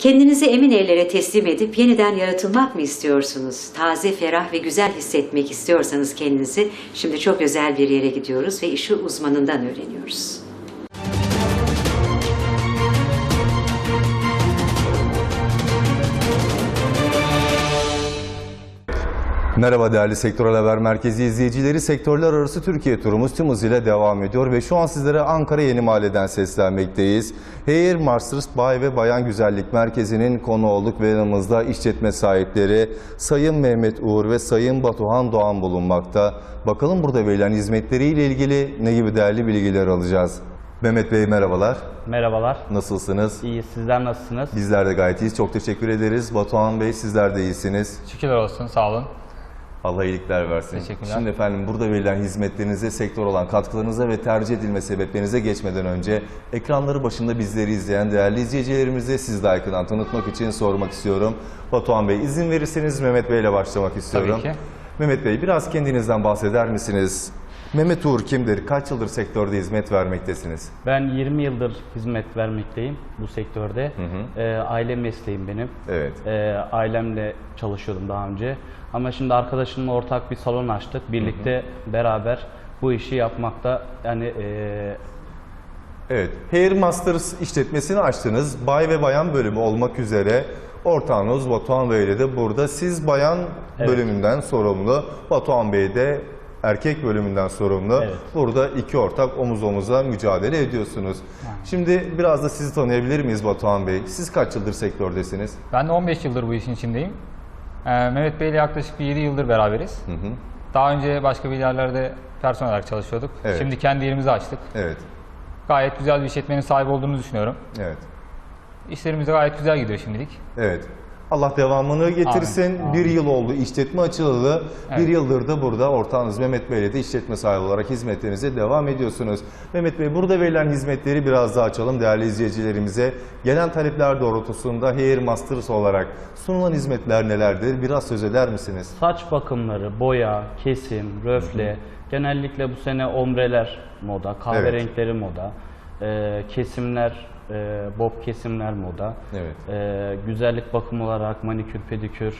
Kendinizi emin ellere teslim edip yeniden yaratılmak mı istiyorsunuz? Taze, ferah ve güzel hissetmek istiyorsanız kendinizi şimdi çok özel bir yere gidiyoruz ve işi uzmanından öğreniyoruz. Merhaba değerli Sektörel Haber Merkezi izleyicileri. Sektörler arası Türkiye turumuz tüm hızıyla devam ediyor ve şu an sizlere Ankara Yeni Mahalle'den seslenmekteyiz. Hair Masters Bay ve Bayan Güzellik Merkezi'nin konu olduk ve yanımızda işletme sahipleri Sayın Mehmet Uğur ve Sayın Batuhan Doğan bulunmakta. Bakalım burada verilen hizmetleriyle ilgili ne gibi değerli bilgiler alacağız. Mehmet Bey merhabalar. Merhabalar. Nasılsınız? İyi. Sizler nasılsınız? Bizler de gayet iyiyiz. Çok teşekkür ederiz. Batuhan Bey sizler de iyisiniz. Şükürler olsun, sağ olun. Allah iyilikler versin. Teşekkürler. Şimdi efendim burada verilen hizmetlerinize, sektör olan katkılarınıza ve tercih edilme sebeplerinize geçmeden önce ekranları başında bizleri izleyen değerli izleyicilerimize siz de yakından tanıtmak için sormak istiyorum. Batuhan Bey izin verirseniz Mehmet Bey ile başlamak istiyorum. Tabii ki. Mehmet Bey biraz kendinizden bahseder misiniz? Mehmet Uğur kimdir? Kaç yıldır sektörde hizmet vermektesiniz? Ben 20 yıldır hizmet vermekteyim bu sektörde. Ee, aile mesleğim benim. Evet. Ee, ailemle çalışıyordum daha önce. Ama şimdi arkadaşımla ortak bir salon açtık. Birlikte beraber bu işi yapmakta yani e, Evet, Hair Masters işletmesini açtınız. Bay ve bayan bölümü olmak üzere ortağınız Batuhan Bey ile de burada. Siz bayan Evet. bölümünden sorumlu, Batuhan Bey de erkek bölümünden sorumlu. Evet. Burada iki ortak omuz omuza mücadele ediyorsunuz. Şimdi biraz da sizi tanıyabilir miyiz Batuhan Bey? Siz kaç yıldır sektördesiniz? Ben de 15 yıldır bu işin içindeyim. Ee, Mehmet Bey ile yaklaşık bir 7 yıldır beraberiz. Daha önce başka bir yerlerde personel olarak çalışıyorduk. Evet. Şimdi kendi yerimizi açtık. Evet, Gayet güzel bir işletmenin sahibi olduğunu düşünüyorum. evet, İşlerimiz gayet güzel gidiyor şimdilik. evet. Allah devamını getirsin. Amin, amin. Bir yıl oldu işletme açılalı. Bir Evet. yıldır da burada ortağınız Mehmet Bey ile de işletme sahibi olarak hizmetlerinize devam ediyorsunuz. Mehmet Bey burada verilen hizmetleri biraz daha açalım değerli izleyicilerimize. Gelen talepler doğrultusunda Hair Masters olarak sunulan hizmetler nelerdir? Biraz söz eder misiniz? saç bakımları, boya, kesim, röfle. Genellikle bu sene omreler moda, kahverengileri moda. Ee, kesimler, e, bob kesimler moda. Evet. Ee, güzellik bakım olarak manikür, pedikür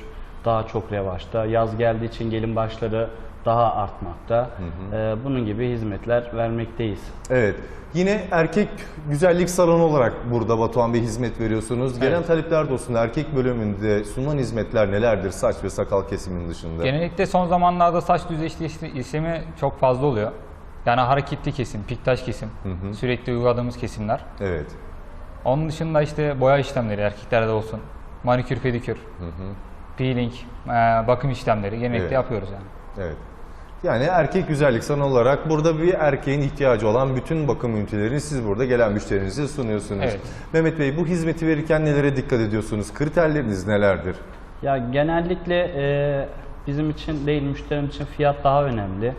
daha çok revaçta. Yaz geldiği için gelin başları daha artmakta. Ee, bunun gibi hizmetler vermekteyiz. Evet. Yine erkek güzellik salonu olarak burada Batuhan Bey hizmet veriyorsunuz. Gelen Evet. talepler doğrusunda erkek bölümünde sunulan hizmetler nelerdir saç ve sakal kesiminin dışında? Genellikle son zamanlarda saç düzleştirme işlemi çok fazla oluyor. Yani hareketli kesim, piktaş kesim, sürekli uyguladığımız kesimler. Evet. Onun dışında işte boya işlemleri erkeklerde olsun, manikür, pedikür, peeling, e, bakım işlemleri genellikle Evet. yapıyoruz yani. Evet. Yani erkek güzellik salonu olarak burada bir erkeğin ihtiyacı olan bütün bakım ünitelerini siz burada gelen müşterinize sunuyorsunuz. Evet. Mehmet Bey bu hizmeti verirken nelere dikkat ediyorsunuz? Kriterleriniz nelerdir? Ya genellikle e, bizim için değil müşterim için fiyat daha önemli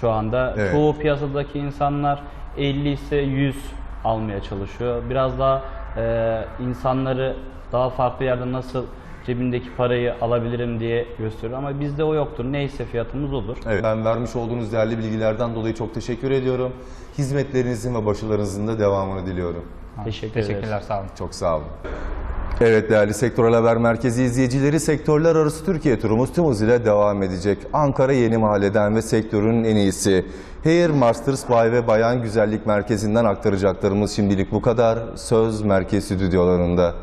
şu anda. Evet. Çoğu piyasadaki insanlar 50 ise 100 almaya çalışıyor. Biraz daha e, insanları daha farklı yerde nasıl cebindeki parayı alabilirim diye gösteriyor. Ama bizde o yoktur. Neyse fiyatımız olur. Evet. Ben vermiş olduğunuz değerli bilgilerden dolayı çok teşekkür ediyorum. Hizmetlerinizin ve başarılarınızın da devamını diliyorum. Teşekkür ederiz. Teşekkürler, sağ olun. Çok sağ olun. Evet değerli Sektörel Haber Merkezi izleyicileri sektörler arası Türkiye turumuz tüm hızıyla devam edecek. Ankara Yeni Mahalle'den ve sektörün en iyisi Hair Masters Bay ve Bayan Güzellik Merkezi'nden aktaracaklarımız şimdilik bu kadar. Söz Merkez Stüdyolarında.